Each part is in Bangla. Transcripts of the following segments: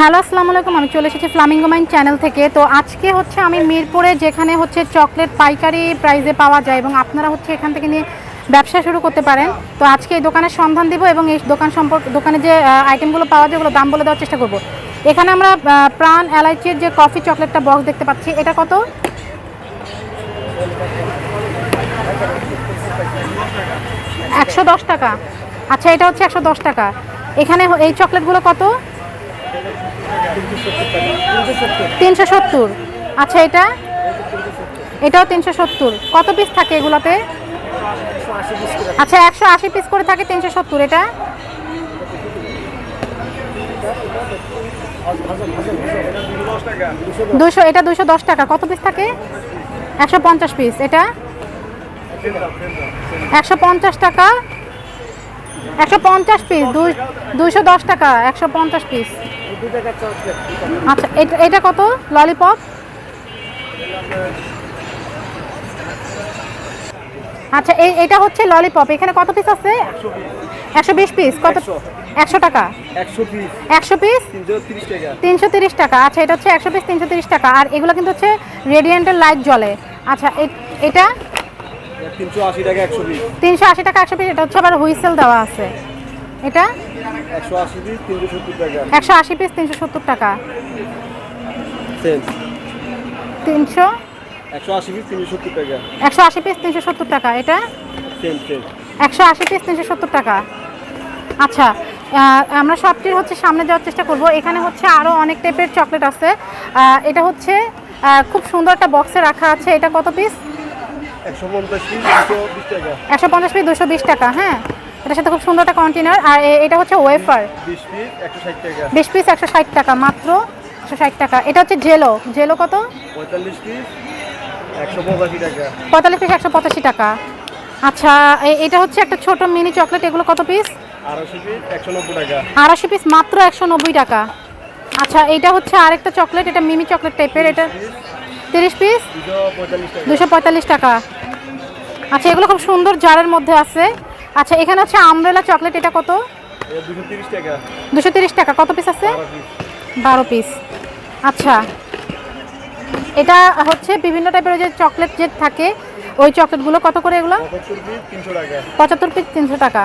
হ্যালো, আসসালামু আলাইকুম। আমি চলে এসেছি ফ্লামিঙ্গো মাইন চ্যানেল থেকে। তো আজকে হচ্ছে আমি মিরপুরে, যেখানে হচ্ছে চকলেট পাইকারি প্রাইজে পাওয়া যায় এবং আপনারা হচ্ছে এখান থেকে নিয়ে ব্যবসা শুরু করতে পারেন। তো আজকে এই দোকানের সন্ধান দিব এবং এই দোকান সম্পর্কে, দোকানে যে আইটেমগুলো পাওয়া যায় ওগুলো দাম বলে দেওয়ার চেষ্টা করব। এখানে আমরা প্রাণ এলাইচির যে কফি চকলেটটা বক্স দেখতে পাচ্ছি, এটা কত? একশো দশ টাকা। আচ্ছা এটা হচ্ছে একশো দশ টাকা। এখানে এই চকলেটগুলো কত? তিনশো সত্তর। আচ্ছা এটা? এটাও তিনশো সত্তর। কত পিস থাকে এগুলোতে? আচ্ছা একশো আশি পিস করে থাকে তিনশো সত্তর। এটা? দুশো এটা দুশো দশ টাকা। কত পিস থাকে? একশো পঞ্চাশ পিস এটা? একশো পঞ্চাশ টাকা? একশো পঞ্চাশ পিস দুইশো দশ টাকা। একশো পঞ্চাশ পিস আচ্ছা এটা এটা কত? ললিপপ? আচ্ছা এই এটা হচ্ছে ললিপপ। এখানে কত পিস আছে? একশো বিশ পিস কত? একশো। টাকা? একশো পিস তিনশো তিরিশ টাকা। আচ্ছা এটা হচ্ছে একশো পিস তিনশো তিরিশ টাকা। আর এগুলো কিন্তু হচ্ছে রেডিয়েন্টের লাইট জ্বলে। আচ্ছা এটা? তিনশো আশি টাকা একশো পিস এটা হচ্ছে আবার হুইসেল দেওয়া আছে। এটা? একশো আশি পিস তিনশো সত্তর টাকা তিনশো একশো আশি পিস তিনশো সত্তর টাকা একশো আশি পিস তিনশো সত্তর টাকা। এটা? একশো আশি পিস তিনশো সত্তর টাকা। আচ্ছা আমরা সবটির হচ্ছে সামনে যাওয়ার চেষ্টা করব। এখানে হচ্ছে আরও অনেক টাইপের চকলেট আছে। এটা হচ্ছে খুব সুন্দর একটা বক্সে রাখা আছে। এটা কত পিস? একশো পঞ্চাশ পিস দুশো বিশ টাকা হ্যাঁ? এটার সাথে খুব সুন্দর একটা কন্টেনার আর এটা হচ্ছে ওয়েফার বিশ পিস একশো ষাট টাকা। মাত্র একশো ষাট টাকা। এটা হচ্ছে জেলো জেলো কত? পঁয়তাল্লিশ পিস একশো পঁচাশি টাকা। পঁয়তাল্লিশ পিস একশো পঁচাশি টাকা। আচ্ছা এটা হচ্ছে একটা ছোট মিনি চকলেট এগুলো কত পিস আড়াইশো পিস মাত্র একশো নব্বই টাকা। আচ্ছা এটা হচ্ছে আরেকটা চকলেট এটা মিমি চকলেট টাইপের এটা তিরিশ পিস দুশো পঁয়তাল্লিশ টাকা। আচ্ছা এগুলো খুব সুন্দর জারের মধ্যে আছে। আচ্ছা এখানে হচ্ছে আমরেলা চকলেট এটা কত? দুশো তিরিশ টাকা। কত পিস আছে? বারো পিস আচ্ছা। এটা হচ্ছে বিভিন্ন টাইপের ওই যে চকলেট যে থাকে ওই চকলেটগুলো কত করে এগুলো? পঁচাত্তর পিস তিনশো টাকা।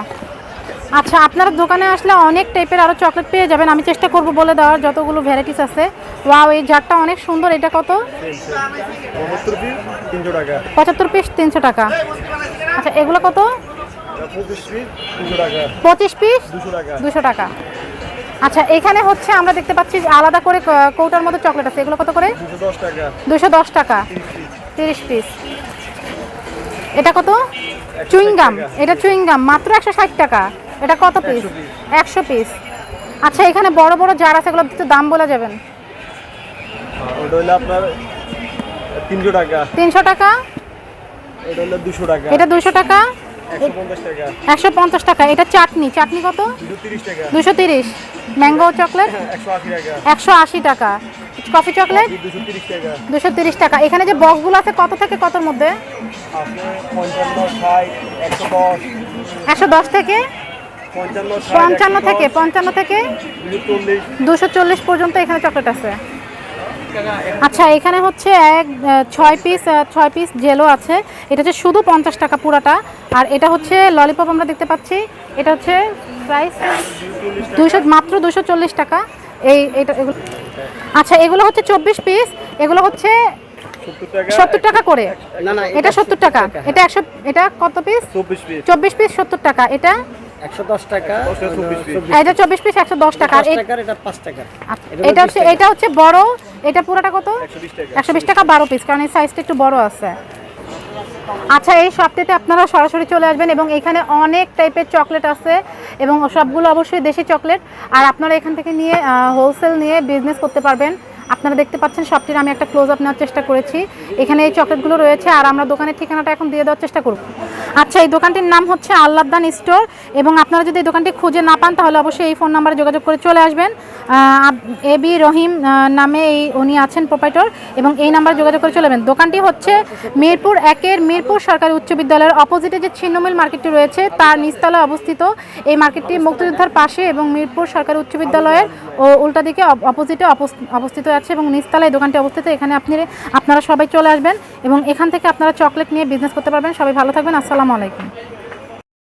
আচ্ছা আপনার দোকানে আসলে অনেক টাইপের আরও চকলেট পেয়ে যাবেন। আমি চেষ্টা করব বলে দেওয়ার যতগুলো ভ্যারাইটিস আছে। ওয়াও এই জারটা অনেক সুন্দর। এটা কত? পঁচাত্তর পিস তিনশো টাকা। আচ্ছা এগুলো কত? পঁচিশ পিস দুশো টাকা। আচ্ছা এখানে হচ্ছে আমরা দেখতে পাচ্ছি আলাদা করে কৌটার মধ্যে চকলেট আছে। এগুলো কত করে? দুশো দশ টাকা। তিরিশ পিস। এটা কত? চুইংগাম। এটা চুইংগাম। মাত্র একশো ষাট টাকা। এটা কত পিস? একশো পিস। আচ্ছা এখানে বড় বড় জার আছে এগুলো একটু দাম বলে যাবেন। তিনশো টাকা। এটা দুশো টাকা? একশো পঞ্চাশ টাকা। এটা চাটনি। চাটনি কত? দুশো তিরিশ ম্যাঙ্গো চকলেট? একশো আশি টাকা। একশো আশি টাকা। Coffee chocolate? দুশো তিরিশ টাকা। এখানে যে বক্সগুলো আছে কত থেকে কতর মধ্যে? একশো দশ। থেকে? পঞ্চান্ন থেকে। পঞ্চান্ন থেকে? দুশো চল্লিশ পর্যন্ত এখানে চকলেট আছে। আচ্ছা এখানে হচ্ছে এক ছয় পিস ছয় পিস জেলো আছে। এটা হচ্ছে শুধু পঞ্চাশ টাকা পুরাটা। আর এটা হচ্ছে ললিপপ আমরা দেখতে পাচ্ছি। এটা হচ্ছে প্রাইস দুশো মাত্র দুশো চল্লিশ টাকা। এই এটা এগুলো আচ্ছা এগুলো হচ্ছে চব্বিশ পিস এগুলো হচ্ছে সত্তর টাকা করে। না না এটা সত্তর টাকা। এটা একশো এটা কত পিস চব্বিশ পিস সত্তর টাকা। এটা একশো দশ টাকা চব্বিশ পিস। এটা চব্বিশ পিস একশো দশ টাকা। আর এটা আচ্ছা, এটা হচ্ছে এটা হচ্ছে বড় এটা পুরোটা কত? একশো বিশ টাকা। একশো বিশ টাকা বারো পিস কারণ এই সাইজটা একটু বড় আছে। আচ্ছা এই শপটিতে আপনারা সরাসরি চলে আসবেন এবং এখানে অনেক টাইপের চকলেট আছে এবং সবগুলো অবশ্যই দেশি চকলেট। আর আপনারা এখান থেকে নিয়ে হোলসেল নিয়ে বিজনেস করতে পারবেন। আপনারা দেখতে পাচ্ছেন শপটির আমি একটা ক্লোজ আপ নেওয়ার চেষ্টা করেছি। এখানে এই চকলেটগুলো রয়েছে আর আমরা দোকানের ঠিকানাটা এখন দিয়ে দেওয়ার চেষ্টা করব। আচ্ছা এই দোকানটির নাম হচ্ছে আল্লাদান স্টোর এবং আপনারা যদি এই দোকানটি খুঁজে না পান, তাহলে অবশ্যই এই ফোন নাম্বারে যোগাযোগ করে চলে আসবেন। এ বি রহিম নামে এই উনি আছেন প্রোপাইটর এবং এই নাম্বারে যোগাযোগ করে চলে যাবেন। দোকানটি হচ্ছে মিরপুর একের মিরপুর সরকারি উচ্চ বিদ্যালয়ের অপোজিটে যে ছিন্নমিল মার্কেটটি রয়েছে, তার নিচতলায় অবস্থিত। এই মার্কেটটি মুক্তিযোদ্ধার পাশে এবং মিরপুর সরকারি উচ্চ বিদ্যালয়ের ও উল্টা দিকে অপোজিটে অবস- অবস্থিত আছে এবং নিচতলায় দোকানটি অবস্থিত। এখানে আপনি, আপনারা সবাই চলে আসবেন এবং এখান থেকে আপনারা চকলেট নিয়ে বিজনেস করতে পারবেন। সবাই ভালো থাকবেন। আসসালামু আলাইকুম।